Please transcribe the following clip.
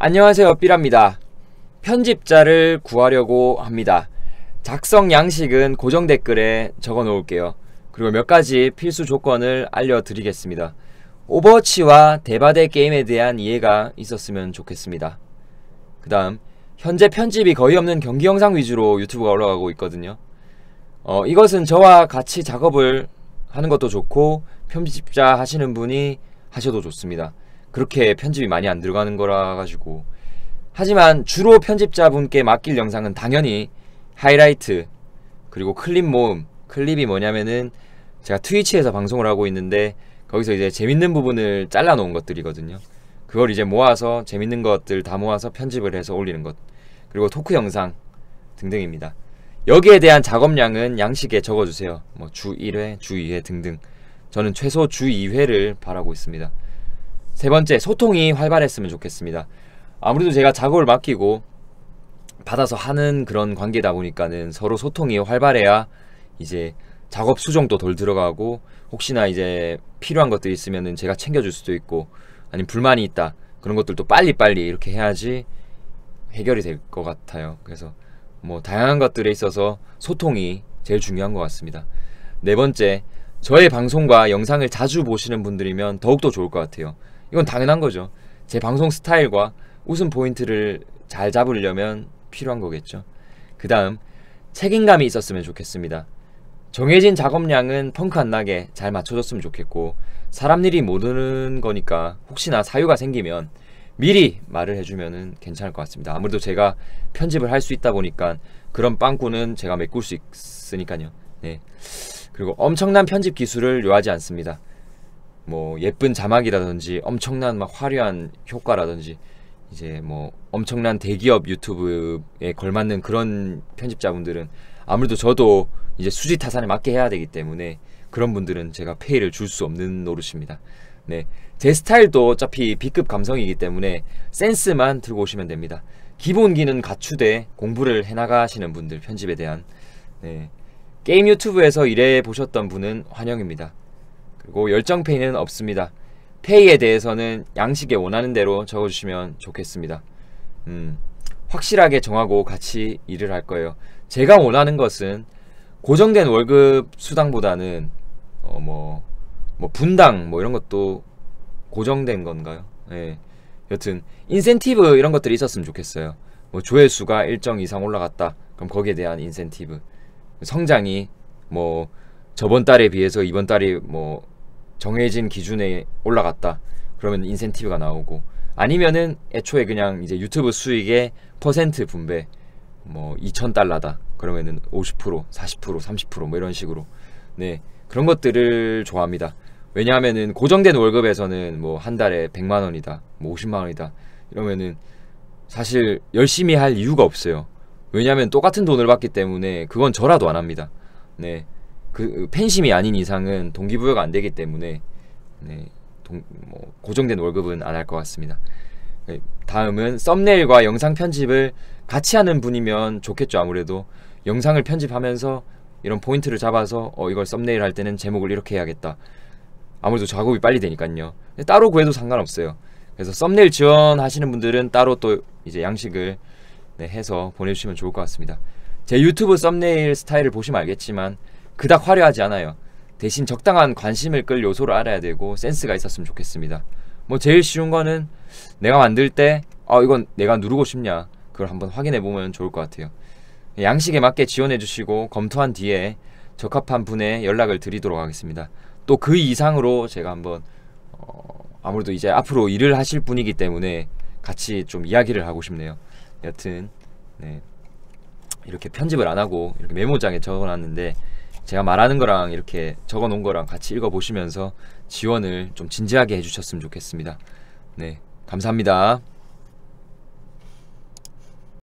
안녕하세요 삐랍니다. 편집자를 구하려고 합니다. 작성 양식은 고정 댓글에 적어 놓을게요. 그리고 몇 가지 필수 조건을 알려드리겠습니다. 오버워치와 대바대 게임에 대한 이해가 있었으면 좋겠습니다. 그 다음 현재 편집이 거의 없는 경기 영상 위주로 유튜브가 올라가고 있거든요. 어, 이것은 저와 같이 작업을 하는 것도 좋고 편집자 하시는 분이 하셔도 좋습니다 그렇게 편집이 많이 안 들어가는 거라 가지고. 하지만 주로 편집자분께 맡길 영상은 당연히 하이라이트 그리고 클립 모음. 클립이 뭐냐면은 제가 트위치에서 방송을 하고 있는데 거기서 이제 재밌는 부분을 잘라 놓은 것들이거든요. 그걸 이제 모아서 재밌는 것들 다 모아서 편집을 해서 올리는 것. 그리고 토크 영상 등등입니다. 여기에 대한 작업량은 양식에 적어주세요. 뭐 주 1회, 주 2회 등등. 저는 최소 주 2회를 바라고 있습니다 세 번째, 소통이 활발했으면 좋겠습니다. 아무래도 제가 작업을 맡기고 받아서 하는 그런 관계다 보니까는 서로 소통이 활발해야 이제 작업 수정도 덜 들어가고 혹시나 이제 필요한 것들이 있으면은 제가 챙겨줄 수도 있고 아니면 불만이 있다 그런 것들도 빨리빨리 이렇게 해야지 해결이 될 것 같아요. 그래서 뭐 다양한 것들에 있어서 소통이 제일 중요한 것 같습니다. 네 번째, 저의 방송과 영상을 자주 보시는 분들이면 더욱더 좋을 것 같아요. 이건 당연한 거죠. 제 방송 스타일과 웃음 포인트를 잘 잡으려면 필요한 거겠죠. 그 다음 책임감이 있었으면 좋겠습니다. 정해진 작업량은 펑크 안 나게 잘 맞춰줬으면 좋겠고 사람 일이 모르는 거니까 혹시나 사유가 생기면 미리 말을 해주면 괜찮을 것 같습니다. 아무래도 제가 편집을 할 수 있다 보니까 그런 빵꾸는 제가 메꿀 수 있으니까요. 네. 그리고 엄청난 편집 기술을 요하지 않습니다. 뭐 예쁜 자막이라든지 엄청난 막 화려한 효과라든지 이제 뭐 엄청난 대기업 유튜브에 걸맞는 그런 편집자분들은 아무래도 저도 이제 수지 타산에 맞게 해야 되기 때문에 그런 분들은 제가 페이를 줄 수 없는 노릇입니다. 네. 제 스타일도 어차피 B급 감성이기 때문에 센스만 들고 오시면 됩니다. 기본기는 갖추되 공부를 해나가시는 분들 편집에 대한 네. 게임 유튜브에서 일해 보셨던 분은 환영입니다. 그리고 열정 페이는 없습니다. 페이에 대해서는 양식에 원하는 대로 적어주시면 좋겠습니다. 음, 확실하게 정하고 같이 일을 할 거예요. 제가 원하는 것은 고정된 월급 수당보다는 어, 뭐, 뭐 분당 뭐 이런 것도 고정된 건가요? 예. 여튼 인센티브 이런 것들이 있었으면 좋겠어요. 뭐 조회수가 일정 이상 올라갔다. 그럼 거기에 대한 인센티브. 성장이 뭐 저번 달에 비해서 이번 달이 뭐 정해진 기준에 올라갔다. 그러면 인센티브가 나오고 아니면은 애초에 그냥 이제 유튜브 수익의 퍼센트 분배 뭐 2,000달러다. 그러면은 50%, 40%, 30%뭐 이런 식으로 네 그런 것들을 좋아합니다. 왜냐하면은 고정된 월급에서는 뭐 한 달에 100만 원이다, 뭐 50만 원이다 이러면은 사실 열심히 할 이유가 없어요. 왜냐하면 똑같은 돈을 받기 때문에 그건 저라도 안 합니다. 네. 그 팬심이 아닌 이상은 동기부여가 안 되기 때문에 네, 동, 뭐 고정된 월급은 안 할 것 같습니다. 네, 다음은 썸네일과 영상 편집을 같이 하는 분이면 좋겠죠 아무래도. 영상을 편집하면서 이런 포인트를 잡아서 어 이걸 썸네일 할 때는 제목을 이렇게 해야겠다. 아무래도 작업이 빨리 되니까요. 따로 구해도 상관없어요. 그래서 썸네일 지원하시는 분들은 따로 또 이제 양식을 네, 해서 보내주시면 좋을 것 같습니다. 제 유튜브 썸네일 스타일을 보시면 알겠지만 그닥 화려하지 않아요. 대신 적당한 관심을 끌 요소를 알아야 되고 센스가 있었으면 좋겠습니다. 뭐 제일 쉬운 거는 내가 만들 때 아, 이건 내가 누르고 싶냐 그걸 한번 확인해 보면 좋을 것 같아요. 양식에 맞게 지원해 주시고 검토한 뒤에 적합한 분에 연락을 드리도록 하겠습니다. 또 그 이상으로 제가 한번 어, 아무래도 이제 앞으로 일을 하실 분이기 때문에 같이 좀 이야기를 하고 싶네요. 여튼 네. 이렇게 편집을 안 하고 이렇게 메모장에 적어놨는데 제가 말하는 거랑 이렇게 적어 놓은 거랑 같이 읽어 보시면서 지원을 좀 진지하게 해주셨으면 좋겠습니다. 네, 감사합니다.